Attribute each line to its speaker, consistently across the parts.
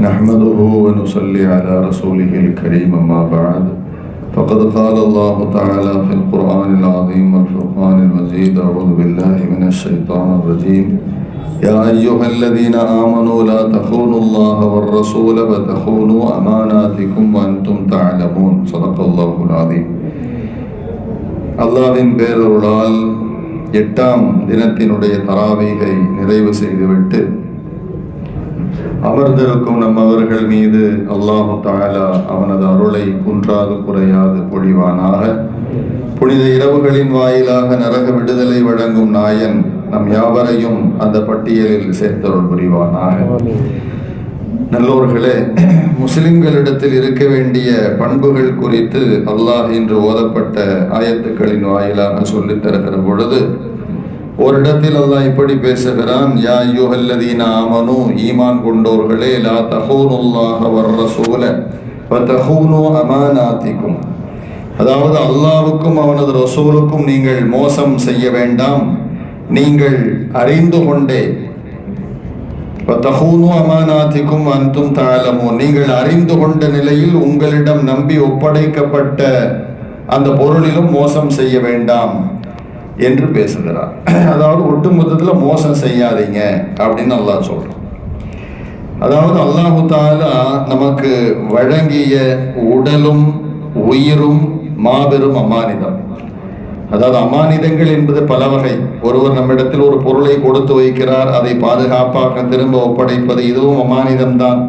Speaker 1: نحمده ونصلي على رسوله الكريم أما بعد فقد قال الله تعالى في القرآن العظيم والفرقان المجيد أعوذ بالله من الشيطان الرجيم يا أيها الذين آمنوا لا تخونوا الله والرسول وتخونوا أماناتكم وأنتم تعلمون صدق الله العظيم அல்லாவின் பேரருளால் எட்டாம் தினத்தினுடைய தராவீகை நிறைவு செய்துவிட்டு அமர்ந்திருக்கும் நம் அவர்கள் மீது அல்லாஹு தாலா அவனது அருளை குன்றாது குறையாது பொழிவானாக. புனித இரவுகளின் வாயிலாக நரக விடுதலை வழங்கும் நாயன் நம் யாவரையும் அந்த பட்டியலில் சேர்த்தருள் புரிவானாக. நல்லோர்களே முஸ்லிம்களிடத்தில் இருக்க வேண்டிய பண்புகள் குறித்து அல்லாஹ் இன்று ஓதப்பட்ட ஆயத்துக்களின் வாயிலாக சொல்லித் தருகிற பொழுது ஒரு இடத்தில் அல்லாஹ் இப்படி பேசுகிறான் யா யுஹல்லதீன ஆமனு ஈமான் கொண்டோர்களே லா தஹூனுல்லாஹ வர்ற சூல வ தஹூனு அமானாத்திக்கும். அதாவது அல்லாவுக்கும் அவனது ரசூலுக்கும் நீங்கள் மோசம் செய்ய வேண்டாம். நீங்கள் அறிந்து கொண்டே தகூனு அமானாத்திக்கும் அன்தும் தாழமோ நீங்கள் அறிந்து கொண்ட நிலையில் உங்களிடம் நம்பி ஒப்படைக்கப்பட்ட அந்த பொருளிலும் மோசம் செய்ய வேண்டாம். என்று பேசுகிறார். அதாவது ஒட்டுமொத்தத்தில் மோசம் செய்யாதீங்க அப்படின்னு அல்லாஹ் சொல்கிறோம் அதாவது அல்லாஹு தாலா நமக்கு வழங்கிய உடலும் உயிரும் மாபெரும் அமானிதம். அதாவது அமானிதங்கள் என்பது பல வகை. ஒருவர் நம்மிடத்தில் ஒரு பொருளை கொடுத்து வைக்கிறார் அதை பாதுகாப்பாக திரும்ப ஒப்படைப்பது இதுவும் அமானிதம்தான்.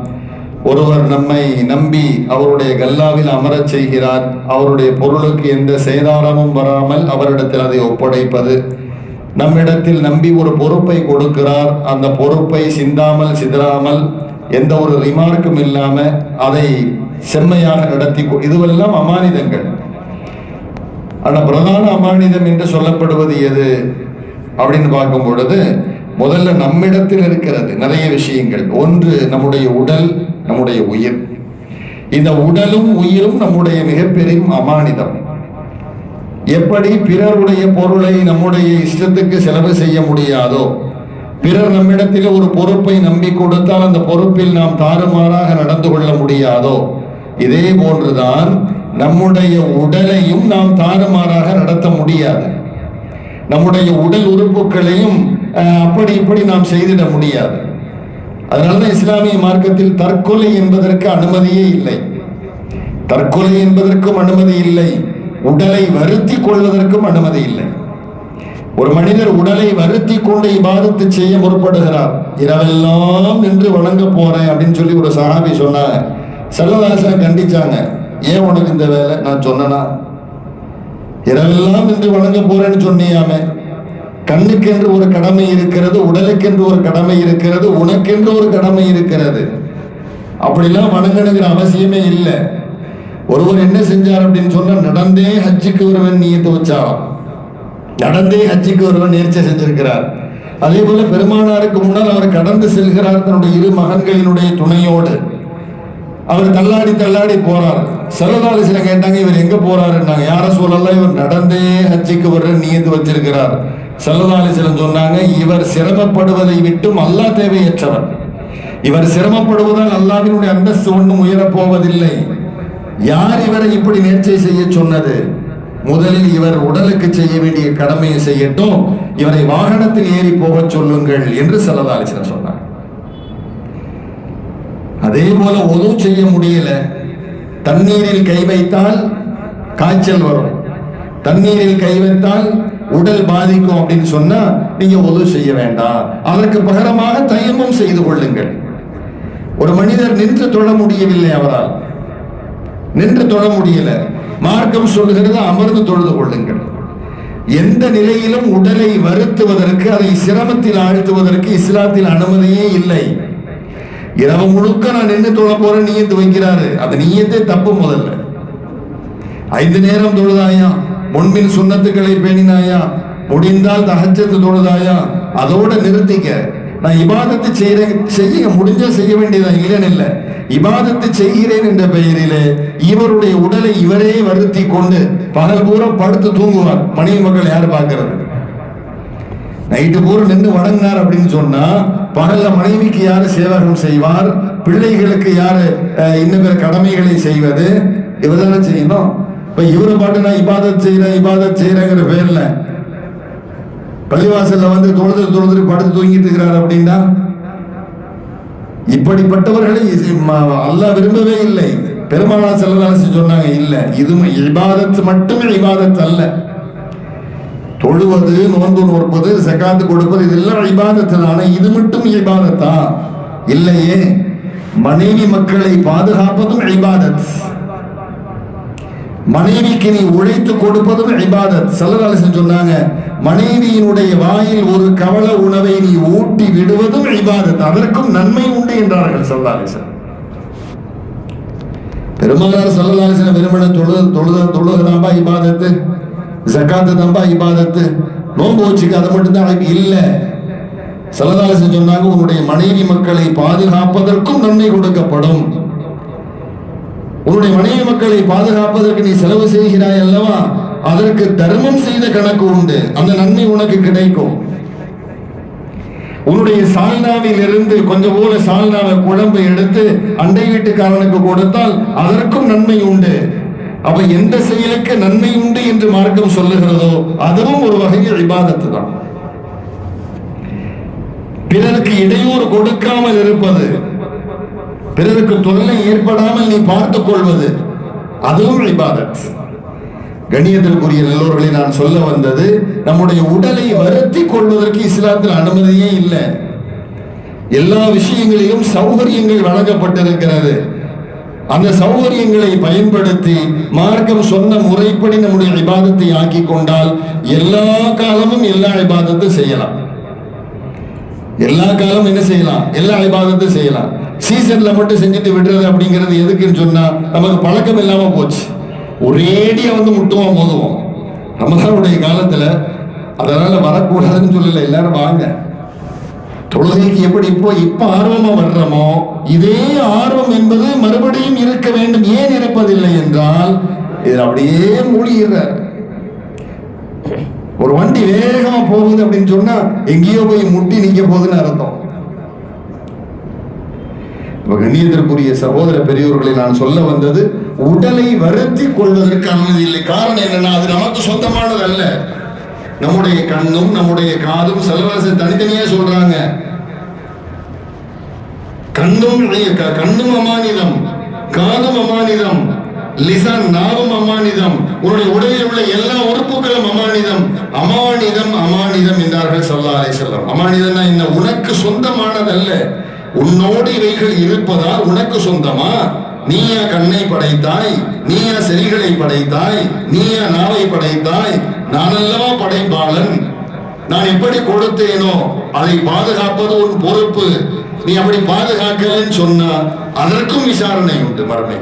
Speaker 1: ஒருவர் நம்மை நம்பி அவருடைய கல்லாவில் அமரச் செய்கிறார். அவருடைய பொருளுக்கு எந்த சேதாரமும் வராமல் அவரிடத்தில் அதை ஒப்படைப்பது. நம்மிடத்தில் நம்பி ஒரு பொறுப்பை கொடுக்கிறார். அந்த பொறுப்பை சிந்தாமல் சிதறாமல் எந்த ஒரு ரிமார்க்கும் இல்லாமல் அதை செம்மையாக நடத்தி இதுவெல்லாம் அமானிதங்கள். ஆனால் பிரதான அமானிதம் என்று சொல்லப்படுவது எது? அப்படின்னு பார்க்கும் பொழுது முதல்ல நம்மிடத்தில் இருக்கிறது நிறைய விஷயங்கள். ஒன்று நம்முடைய உடல் நம்முடைய உயிர். இந்த உடலும் உயிரும் நம்முடைய மிகப்பெரும் அமானிதம். எப்படி பிறருடைய பொருளை நம்முடைய இஷ்டத்துக்கு செலவு செய்ய முடியாதோ பிறர் நம்மிடத்தில் ஒரு பொறுப்பை நம்பி கொடுத்தால் அந்த பொறுப்பில் நாம் தாறுமாறாக நடந்து கொள்ள முடியாதோ இதே போன்றுதான் நம்முடைய உடலையும் நாம் தாறுமாறாக நடத்த முடியாது. நம்முடைய உடல் உறுப்புகளையும் அப்படி இப்படி நாம் செய்திட முடியாது. அதனாலதான் இஸ்லாமிய மார்க்கத்தில் தற்கொலை என்பதற்கு அனுமதியே இல்லை. தற்கொலை என்பதற்கும் அனுமதி இல்லை. உடலை வருத்தி கொள்வதற்கும் அனுமதி இல்லை. ஒரு மனிதர் உடலை வருத்தி கொண்டு இபாதத்து செய்ய முற்படுகிறார். இரவெல்லாம் நின்று வணங்க போறேன் அப்படின்னு சொல்லி ஒரு சஹாபி சொன்னாங்க. செல்லதாசன் கண்டிச்சாங்க. ஏன் உனக்கு இந்த வேலை? நான் சொன்னனா? இரவெல்லாம் நின்று வணங்க போறேன்னு சொன்னியாமே. கண்ணுக்கென்று ஒரு கடமை இருக்கிறது உடலுக்கென்று ஒரு கடமை இருக்கிறது உனக்கென்று ஒரு கடமை இருக்கிறது. அப்படிலாம் வணங்கணுங்கிற அவசியமே இல்லை. ஒருவர் என்ன செஞ்சார் அப்படின்னு சொன்னா நடந்தே ஹஜ்ஜுக்கு ஒருவன் நீயத்து வச்சாராம் நடந்தே ஹஜ்ஜுக்கு ஒருவன் நேர்ச்சி செஞ்சிருக்கிறார். அதே போல பெருமானாருக்கு முன்னால் அவர் கடந்து செல்கிறார் தன்னுடைய இரு மகன்களினுடைய துணையோடு. அவர் தள்ளாடி தள்ளாடி போறார். சில கேட்டாங்க இவர் எங்க போறாருன்னாங்க? யார சொல்லலாம் இவர் நடந்தே ஹஜ்ஜிக்கு வர்ற நீந்து வச்சிருக்கிறார். செல்லதாலிசிலம் சொன்னாங்க இவர் சிரமப்படுவதை விட்டும் அல்லா தேவையற்றவர். இவர் சிரமப்படுவதால் அல்லாவினுடைய அந்தஸ்து ஒன்றும் உயரப் போவதில்லை. யார் இவரை இப்படி நேர்ச்சை செய்ய சொன்னது? முதலில் இவர் உடலுக்கு செய்ய வேண்டிய கடமையை செய்யட்டும் இவரை வாகனத்தில் ஏறி போக சொல்லுங்கள் என்று செல்லதாலிசிலம் சொன்னார் அதே போல உதவு செய்ய முடியல. தண்ணீரில் கை வைத்தால் காய்ச்சல் வரும். தண்ணீரில் கை வைத்தால் உடல் பாதிக்கும் அப்படின்னு சொன்னா நீங்க உதவு செய்ய வேண்டாம். அதற்கு பகரமாக தயமும் செய்து கொள்ளுங்கள். ஒரு மனிதர் நின்று தொழ முடியவில்லை அவரால். நின்று தொழ முடியல. மார்க்கம் சொல்லுகிறது அமர்ந்து தொழுது கொள்ளுங்கள். எந்த நிலையிலும் உடலை வருத்துவதற்கு அதை சிரமத்தில் ஆழ்த்துவதற்கு இஸ்லாத்தில் அனுமதியே இல்லை. இரவு முழுக்க நான் நின்று தொழ போறேன் நீயத்து வைக்கிறாரு. அந்த நீயத்தை தப்பு முதல்ல. ஐந்து நேரம் தொழுதாயா? முன்பின் சுண்ணத்துக்களை பேணினாயா? முடிந்தால் தகச்சத்து தொழுதாயா? அதோட நிறுத்திக்க. நான் இபாதத்தை செய்யறேன் செய்ய முடிஞ்சா செய்ய வேண்டியதான் இல்லைன்னு இல்லை இபாதத்தை செய்கிறேன் என்ற பெயரிலே இவருடைய உடலை இவரே வருத்தி கொண்டு பகல் பூரா படுத்து தூங்குவார். மனைவி மக்கள் யார் பார்க்கறது? நைட்டு பூரா நின்று வணங்கினார் அப்படின்னு சொன்னா பகல்ல மனைவிக்கு யாரு சேவகம் செய்வார்? பிள்ளைகளுக்கு யாரு அஹ், இன்னும் பிற கடமைகளை செய்வது? இவர்தானே செய்யணும். இப்போ இவரை பாட்டு நான் இபாதத் செய்கிறேன் இபாதத் செய்கிறேங்கிற பேரில் பள்ளிவாசல்ல வந்து தொழுது தொழுது படுத்து தூங்கிட்டு இருக்கிறார் அப்படின்னா இப்படிப்பட்டவர்களை இது அல்லாஹ் விரும்பவே இல்லை. பெருமானார் செல்லதாலசி சொன்னாங்க இல்லை இது இபாதத் மட்டுமே இபாதத் அல்ல. தொழுவது நோன்பு நோற்பது சக்காத்து கொடுப்பது இதெல்லாம் இபாதத்து இது மட்டும் இபாதத்தா? இல்லையே. மனைவி மக்களை பாதுகாப்பதும் இபாதத். மனைவிக்கு நீ உழைத்து கொடுப்பதும் இபாதத். சல்லதாலிசன் சொன்னாங்க மனைவியினுடைய வாயில் ஒரு கவல உணவை நீ ஊட்டி விடுவதும் இபாதத். அதற்கும் நன்மை உண்டு என்றார்கள் சல்லதாலிசன் பெருமானார் சல்லதாலிசன் விரும்பின தொழுது தொழுத தொழுகிறதாம்பா இபாதத்து? ஜக்காத்து தான்பா இபாதத்து? நோன்பு வச்சுக்கு அதை மட்டும்தான் இல்லை. இல்ல சொன்னாங்க உன்னுடைய மனைவி மக்களை பாதுகாப்பதற்கும் நன்மை கொடுக்கப்படும். உன்னுடைய மனைவி மக்களை பாதுகாப்பதற்கு நீ செலவு செய்கிறாய் அல்லவா? அதற்கு தர்மம் செய்த கணக்கு உண்டு. அந்த நன்மை உனக்கு கிடைக்கும். உன்னுடைய சால்னாவில் இருந்து கொஞ்சம் போல சால்னாவை குழம்பு எடுத்து அண்டை வீட்டுக்காரனுக்கு கொடுத்தால் அதற்கும் நன்மை உண்டு. அப்ப எந்த செயலுக்கு நன்மை உண்டு என்று மார்க்கம் சொல்லுகிறதோ அதுவும் ஒரு வகையில் விவாதத்து தான். பிறருக்கு இடையூறு கொடுக்காமல் இருப்பது பிறருக்கு தொல்லை ஏற்படாமல் நீ பார்த்துக் கொள்வது அதுவும் இபாதத். கூறிய நல்லோர்களை நான் சொல்ல வந்தது நம்முடைய உடலை வருத்தி கொள்வதற்கு இஸ்லாத்தில் அனுமதியே இல்லை. எல்லா விஷயங்களிலும் சௌகரியங்கள் வழங்கப்பட்டிருக்கிறது. அந்த சௌகரியங்களை பயன்படுத்தி மார்க்கம் சொன்ன முறைப்படி நம்முடைய இபாதத்தை ஆக்கி கொண்டால் எல்லா காலமும் எல்லா இபாதத்தும் செய்யலாம். எல்லா காலம் என்ன செய்யலாம்? எல்லா இபாதத்தும் செய்யலாம். சீசன்ல மட்டும் செஞ்சுட்டு விடுறது அப்படிங்கிறது எதுக்குன்னு சொன்னா நமக்கு பழக்கம் இல்லாம போச்சு. ஒரேடியா வந்து முட்டுவோம் மோதுவோம். ரமதானுடைய காலத்துல அதனால வரக்கூடாதுன்னு சொல்லல எல்லாரும் வாங்க. தொழுகைக்கு எப்படி இப்போ இப்ப ஆர்வமா வர்றோமோ இதே ஆர்வம் என்பது மறுபடியும் இருக்க வேண்டும். ஏன் இருப்பதில்லை என்றால் இதில் அப்படியே மூழ்கிறார் ஒரு வண்டி வேகமா போகுது அப்படின்னு சொன்னா எங்கேயோ போய் முட்டி நிக்க போகுதுன்னு அர்த்தம். இப்ப கண்ணியத்திற்குரிய சகோதர பெரியோர்களை நான் சொல்ல வந்தது உடலை வருத்தி கொள்வதற்கு அனுமதி இல்லை. காரணம் என்னன்னா அது நமக்கு சொந்தமானது அல்ல. நம்முடைய கண்ணும் நம்முடைய காதும் செலவாசி தனித்தனியா சொல்றாங்க. கண்ணும் கண்ணும் அமானிதம் காதும் அமானிதம். லிசான் நாவும் அமானிதம். உன்னுடைய உடலில் உள்ள எல்லா உறுப்புகளும் அமானிதம். அமானிதம் அமானிதம் என்றார்கள் சொல்லா அலை செல்லம் அமானிதம்னா என்ன? உனக்கு சொந்தமானதல்ல. உன்னோடு இவைகள் இருப்பதால் உனக்கு சொந்தமா? நீயா கண்ணை படைத்தாய் நீயா செவிகளை படைத்தாய் நீயா நாவை படைத்தாய். நானல்லவா படைப்பாளன்? நான் எப்படி கொடுத்தேனோ அதை பாதுகாப்பது உன் பொறுப்பு. நீ அப்படி பாதுகாக்கலன்னு சொன்னா அதற்கும் விசாரணை உண்டு மறுமை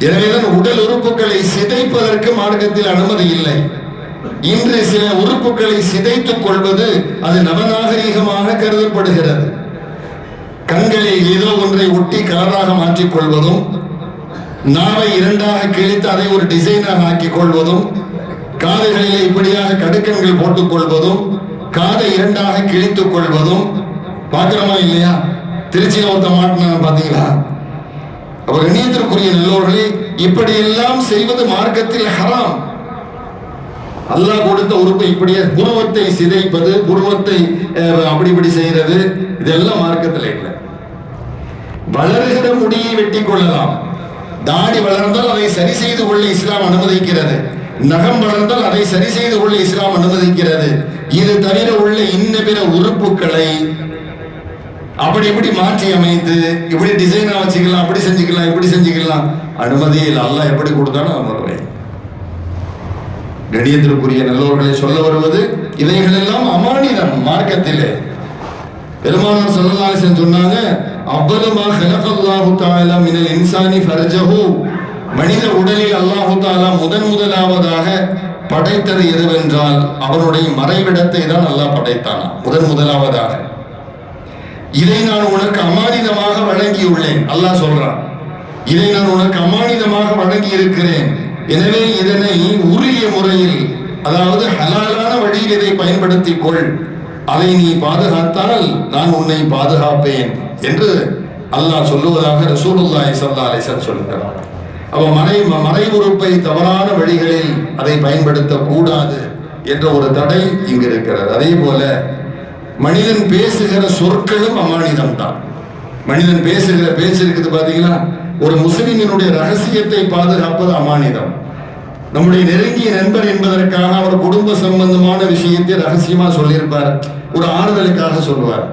Speaker 1: எனவேதான் உடல் உறுப்புகளை சிதைப்பதற்கு மார்க்கத்தில் அனுமதி இல்லை. இன்று சில உறுப்புகளை சிதைத்துக் கொள்வது அது நவநாகரீகமாக கருதப்படுகிறது. கண்களில் ஏதோ ஒன்றை ஒட்டி கலராக மாற்றிக் கொள்வதும் நாவை இரண்டாக கிழித்து அதை ஒரு டிசைனாக ஆக்கிக் கொள்வதும் காதுகளிலே இப்படியாக கடுக்கன்கள் போட்டுக் கொள்வதும் காதை இரண்டாக கிழித்துக் கொள்வதும் பார்க்கிறோமா இல்லையா? திருச்சியில ஒருத்த மாட்டினா பாத்தீங்களா அவர் இணையத்திற்குரிய நல்லோர்களே இப்படியெல்லாம் செய்வது மார்க்கத்தில் ஹராம். அல்லாஹ் கொடுத்த உறுப்பை இப்படியே புருவத்தை சிதைப்பது புருவத்தை அப்படி இப்படி செய்யறது இதெல்லாம் மார்க்கத்தில் இல்லை. வளருகிற முடியை வெட்டி கொள்ளலாம். தாடி வளர்ந்தால் அதை சரி செய்து கொள்ள இஸ்லாம் அனுமதிக்கிறது. நகம் வளர்ந்தால் அதை சரி செய்து கொள்ள இஸ்லாம் அனுமதிக்கிறது. இது தவிர உள்ள இன்ன பிற உறுப்புகளை அப்படி இப்படி மாற்றி அமைத்து இப்படி டிசைனா வச்சுக்கலாம் அப்படி செஞ்சுக்கலாம் இப்படி செஞ்சுக்கலாம். அனுமதியில் இல்லை அல்லாஹ் எப்படி கொடுத்தானோ அமர்வேன் கணியத்திற்குரிய நல்லவர்களை சொல்ல வருவது இவைகள் எல்லாம் அமானிதம் மார்க்கத்திலே. பெருமானார் சொல்லலாசன் சொன்னாங்க அவ்வளமா ஹலகல்லாஹு தாலா மினல் இன்சானி ஃபர்ஜஹு. மனித உடலில் அல்லாஹு தாலா முதன் முதலாவதாக படைத்தது எதுவென்றால் அவனுடைய மறைவிடத்தை தான் அல்லாஹ் படைத்தானா முதன் முதலாவதாக. இதை நான் உனக்கு அமானிதமாக வழங்கியுள்ளேன். அல்லாஹ் சொல்றான். இதை நான் உனக்கு அமானிதமாக வழங்கி இருக்கிறேன் எனவே இதனை உரிய முறையில் அதாவது ஹலாலான வழியில் இதை பயன்படுத்திக் கொள் அதை நீ பாதுகாத்தால் நான் உன்னை பாதுகாப்பேன் என்று அல்லாஹ் சொல்லுவதாக ரசூலுல்லாஹி ஸல்லல்லாஹு அலைஹி வஸல்லம் சொல்கிறார் அவ மறை உறுப்பை தவறான வழிகளில் அதை பயன்படுத்த கூடாது என்ற ஒரு தடை இங்கு இருக்கிறது அதே போல மனிதன் பேசுகிற சொற்களும் அமானிதம் தான் மனிதன் பேசுகிற பேச்சு இருக்குது பாத்தீங்களா? ஒரு முஸ்லிமினுடைய ரகசியத்தை பாதுகாப்பது அமானிதம். நம்முடைய நெருங்கிய நண்பர் என்பதற்காக அவர் குடும்ப சம்பந்தமான விஷயத்தை ரகசியமா சொல்லியிருப்பார். ஒரு ஆறுதலுக்காக சொல்லுவார்.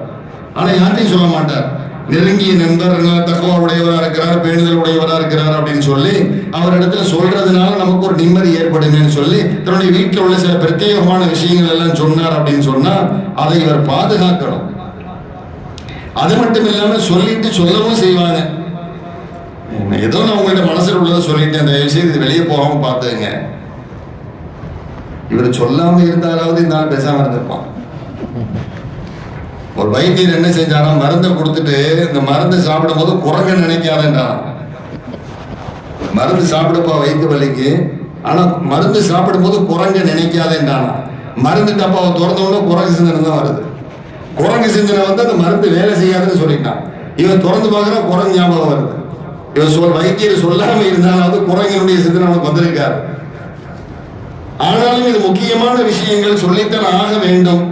Speaker 1: ஆனா யார்ட்டையும் சொல்ல மாட்டார். நெருங்கிய நண்பர் தகவல் உடையவரா இருக்கிறார் பேணுதல் உடையவராக இருக்கிறார் அப்படின்னு சொல்லி அவரிடத்துல சொல்றதுனால நமக்கு ஒரு நிம்மதி ஏற்படுங்கன்னு சொல்லி தன்னுடைய வீட்டில் உள்ள சில பிரத்யேகமான விஷயங்கள் எல்லாம் சொன்னார் அப்படின்னு சொன்னா அதை இவர் பாதுகாக்கணும். அது மட்டும் இல்லாம சொல்லிட்டு சொல்லவும் செய்வாங்க. ஏதோ நான் உங்கள்கிட்ட மனசில் உள்ளதை சொல்லிட்டேன். தயவு செய்து இது வெளியே போகாம பார்த்துங்க இவர் சொல்லாம இருந்தாலாவது இந்த நாள் பேசாம இருந்திருப்பான். ஒரு வைத்தியர் என்ன செஞ்சாரா மருந்தை கொடுத்துட்டு இந்த மருந்து சாப்பிடும் போது குரங்க நினைக்காதன்றான் மருந்து சாப்பிடுப்பா வயிற்று வலிக்கு ஆனா மருந்து சாப்பிடும் போது குரங்க நினைக்காதேன்றானா மருந்து டப்பாவை திறந்தவொடனே குரங்கு சிந்தனை தான் வருது. குரங்கு சிந்தனை வந்து அந்த மருந்து வேலை செய்யாதுன்னு சொல்லிட்டான். இவன் திறந்து பார்க்கற குரங்கு ஞாபகம் வருது. இவன் சொல் வைத்தியர் சொல்லாம இருந்தாலும் குரங்கினுடைய சிந்தனை அவனுக்கு வந்திருக்காரு ஆனாலும் இது முக்கியமான விஷயங்கள் சொல்லித்தான் ஆக வேண்டும்.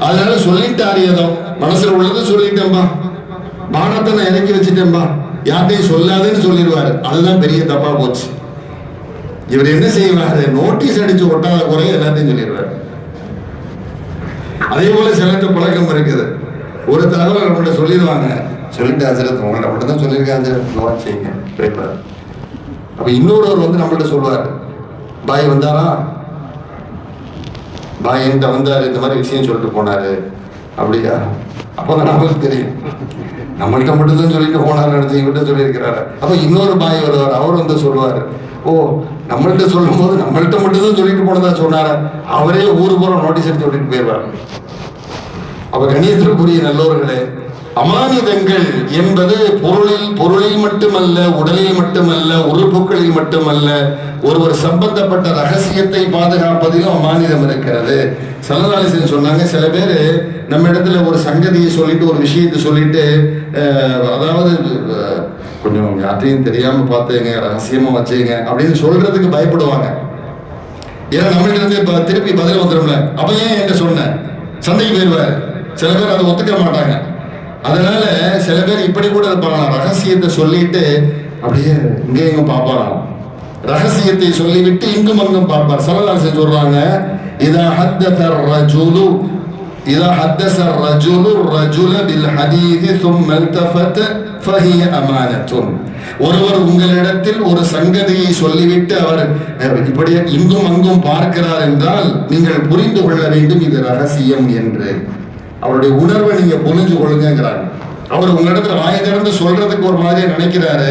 Speaker 1: அதனால சொல்லிட்டாரு ஏதோ மனசுல உள்ளது சொல்லிட்டேன்பா. பாடத்தை நான் இறக்கி வச்சுட்டேன்பா. யார்ட்டையும் சொல்லாதுன்னு சொல்லிடுவாரு. அதுதான் பெரிய தப்பா போச்சு. இவர் என்ன செய்வாரு? நோட்டீஸ் அடிச்சு ஒட்டாத குறைய எல்லாத்தையும் சொல்லிடுவாரு. அதே போல சிலருக்கு பழக்கம் இருக்குது. ஒரு தகவல் நம்மகிட்ட சொல்லிடுவாங்க. சொல்லிட்டு ஆசிரியர் உங்கள்ட்ட மட்டும் தான் சொல்லியிருக்காங்க செய்யுங்க அப்ப இன்னொருவர் வந்து நம்மள்ட்ட சொல்லுவார் பாய் வந்தாரா? பாய் என்கிட்ட வந்தாரு இந்த மாதிரி விஷயம் சொல்லிட்டு போனாரு. அப்படியா? அப்பதான் நமக்கு தெரியும். நம்மள்கிட்ட மட்டும்தான் சொல்லிட்டு போனாரு நினைச்சு இவர்கிட்ட சொல்லியிருக்கிறாரு. அப்போ இன்னொரு பாய் வருவார் அவர் வந்து சொல்லுவாரு. ஓ நம்மள்கிட்ட சொல்லும் போது நம்மள்கிட்ட மட்டும் தான் சொல்லிட்டு போனதா சொன்னாரு? அவரே ஊர் பூரா நோட்டீஸ் எடுத்து விட்டுட்டு போயிடுவார். அவர் கணியத்திற்குரிய நல்லோர்களே அமானிதங்கள் என்பது பொருளில் பொருளில் மட்டுமல்ல உடலில் மட்டுமல்ல உறுப்புகளில் மட்டுமல்ல ஒருவர் சம்பந்தப்பட்ட ரகசியத்தை பாதுகாப்பதிலும் அமானிதம் இருக்கிறது. சலநாளிசன் சொன்னாங்க சில பேர் நம்ம இடத்துல ஒரு சங்கதியை சொல்லிட்டு ஒரு விஷயத்தை சொல்லிட்டு அதாவது கொஞ்சம் யார்ட்டையும் தெரியாம பார்த்துங்க ரகசியமா வச்சுங்க அப்படின்னு சொல்றதுக்கு பயப்படுவாங்க. ஏன்னா நம்மள்ட்ட இருந்து இப்ப திருப்பி பதில் வந்துடும்ல அப்ப ஏன் என்கிட்ட சொன்ன? சந்தைக்கு போயிடுவார் சில பேர் அதை ஒத்துக்க மாட்டாங்க. அதனால சில பேர் இப்படி கூட இருப்பாங்களாம் ரகசியத்தை சொல்லிட்டு அப்படியே இங்கே எங்கும் பார்ப்பாராம் ரகசியத்தை சொல்லிவிட்டு இங்கும் அங்கும் பார்ப்பார் சலதாசன் சொல்றாங்க இதா ஹத்தத ரஜுலு இதா ஹத்தச ரஜுலு ரஜுல பில் ஹதீதி ثم التفت فهي أمانة ஒருவர் உங்களிடத்தில் ஒரு சங்கதியை சொல்லிவிட்டு அவர் அஹ், இப்படி இங்கும் அங்கும் பார்க்கிறார் என்றால் நீங்கள் புரிந்து கொள்ள வேண்டும் இது ரகசியம் என்று அவருடைய உணர்வை நீங்க புரிஞ்சு கொள்ளுங்கிறாங்க அவர் உங்களிடத்துல வாய திறந்து சொல்றதுக்கு ஒரு மாதிரி நினைக்கிறாரு.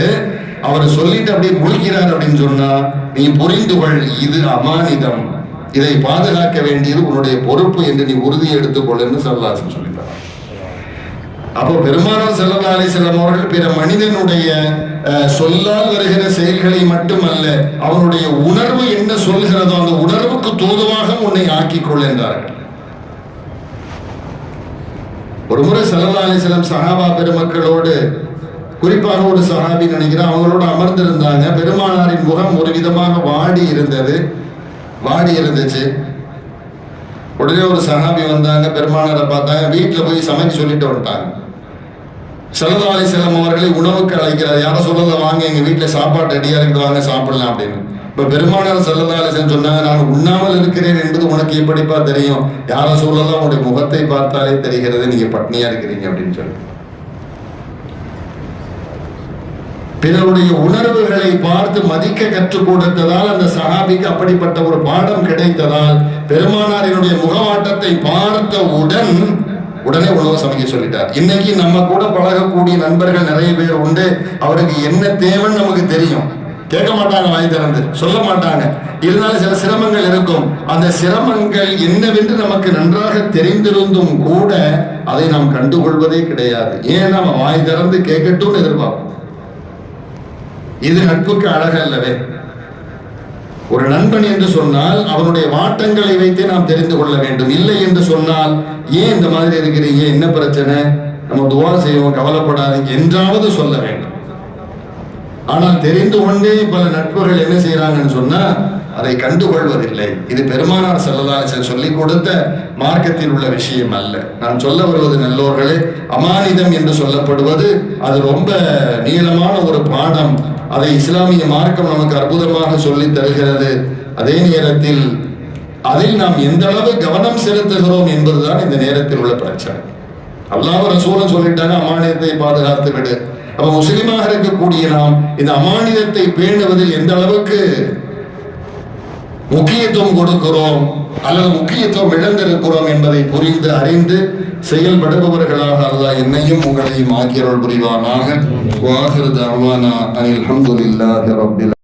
Speaker 1: அவர் சொல்லிட்டு அப்படியே முழிக்கிறார் அப்படின்னு சொன்னா நீ புரிந்து கொள் இது அமானிதம். இதை பாதுகாக்க வேண்டியது உன்னுடைய பொறுப்பு என்று நீ உறுதி எடுத்துக்கொள்ளுன்னு செல்லாசன் சொல்லிட்டார். அப்போ பெருமானார் செல்லல்லா அலிசல்லாம் அவர்கள் பிற மனிதனுடைய அஹ், சொல்லால் வருகிற செயல்களை மட்டுமல்ல அவனுடைய உணர்வு என்ன சொல்கிறதோ அந்த உணர்வுக்கு தூதுவாக உன்னை ஆக்கிக் கொள் என்றார்கள். ஒரு முறை சல்லல்லா அலிஸ்லாம் சஹாபா பெருமக்களோடு குறிப்பாக ஒரு சஹாபி நினைக்கிறேன் அவங்களோட அமர்ந்திருந்தாங்க. பெருமானாரின் முகம் ஒரு விதமாக வாடி இருந்தது. வாடி இருந்துச்சு. உடனே ஒரு சஹாபி வந்தாங்க பெருமானாரை பார்த்தாங்க வீட்டில் போய் சமைக்க சொல்லிட்டு வந்துட்டாங்க. சல்லா அலிஸ்லாம் அவர்களை உணவுக்கு அழைக்கிறார். யாரும் சொல்லல வாங்க எங்கள் வீட்டில் சாப்பாடு ரெடியாக இருக்குது வாங்க சாப்பிடலாம் அப்படின்னு. இப்ப பெருமானார் சல்லா சொன்னாங்க நான் உண்ணாமல் இருக்கிறேன் என்பது உனக்கு எப்படிப்பா தெரியும்? யாரை சொல்லலாம் உங்களுடைய முகத்தை பார்த்தாலே தெரிகிறது நீங்க பட்னியா இருக்கிறீங்க அப்படின்னு சொல்லி பிறருடைய உணர்வுகளை பார்த்து மதிக்க கற்றுக் கொடுத்ததால் அந்த சஹாபிக்கு அப்படிப்பட்ட ஒரு பாடம் கிடைத்ததால் பெருமானாரினுடைய முகவாட்டத்தை பார்த்தவுடன் உடனே உணவு சமைக்க சொல்லிட்டார். இன்னைக்கு நம்ம கூட பழகக்கூடிய நண்பர்கள் நிறைய பேர் உண்டு. அவருக்கு என்ன தேவைன்னு நமக்கு தெரியும். கேட்க மாட்டாங்க வாய் திறந்து சொல்ல மாட்டாங்க. இருந்தாலும் சில சிரமங்கள் இருக்கும். அந்த சிரமங்கள் என்னவென்று நமக்கு நன்றாக தெரிந்திருந்தும் கூட அதை நாம் கண்டுகொள்வதே கிடையாது. ஏன் நம்ம வாய் திறந்து கேட்கட்டும்னு எதிர்பார்ப்போம். இது நட்புக்கு அழகல்லவே அல்லவே. ஒரு நண்பன் என்று சொன்னால் அவனுடைய வாட்டங்களை வைத்தே நாம் தெரிந்து கொள்ள வேண்டும். இல்லை என்று சொன்னால் ஏன் இந்த மாதிரி இருக்கிறீங்க? என்ன பிரச்சனை? நம்ம துவா செய்வோம் கவலைப்படாதீங்க என்றாவது சொல்ல வேண்டும். ஆனால் தெரிந்து கொண்டே பல நட்பர்கள் என்ன செய்யறாங்கன்னு சொன்னா அதை கண்டுகொள்வதில்லை. இது பெருமானார் செல்லதாசன் சொல்லிக் கொடுத்த மார்க்கத்தில் உள்ள விஷயம் அல்ல. நான் சொல்ல வருவது நல்லோர்களே அமானிதம் என்று சொல்லப்படுவது அது ரொம்ப நீளமான ஒரு பாடம். அதை இஸ்லாமிய மார்க்கம் நமக்கு அற்புதமாக சொல்லி தருகிறது. அதே நேரத்தில் அதில் நாம் எந்த அளவு கவனம் செலுத்துகிறோம் என்பதுதான் இந்த நேரத்தில் உள்ள பிரச்சனை. அல்லாஹ் ரசூலும் சொல்லிட்டாங்க அமானியத்தை பாதுகாத்து விடு. அப்ப முஸ்லிமாக இருக்கக்கூடிய நாம் இந்த அமானிதத்தை பேணுவதில் எந்த அளவுக்கு முக்கியத்துவம் கொடுக்கிறோம் அல்லது முக்கியத்துவம் இழந்திருக்கிறோம் என்பதை புரிந்து அறிந்து செயல்படுபவர்களாக அல்லா என்னையும் உங்களையும் ஆக்கியருள் புரிவானாக. வாஹிர் அல்வானா அனில் அஹமதுல்லா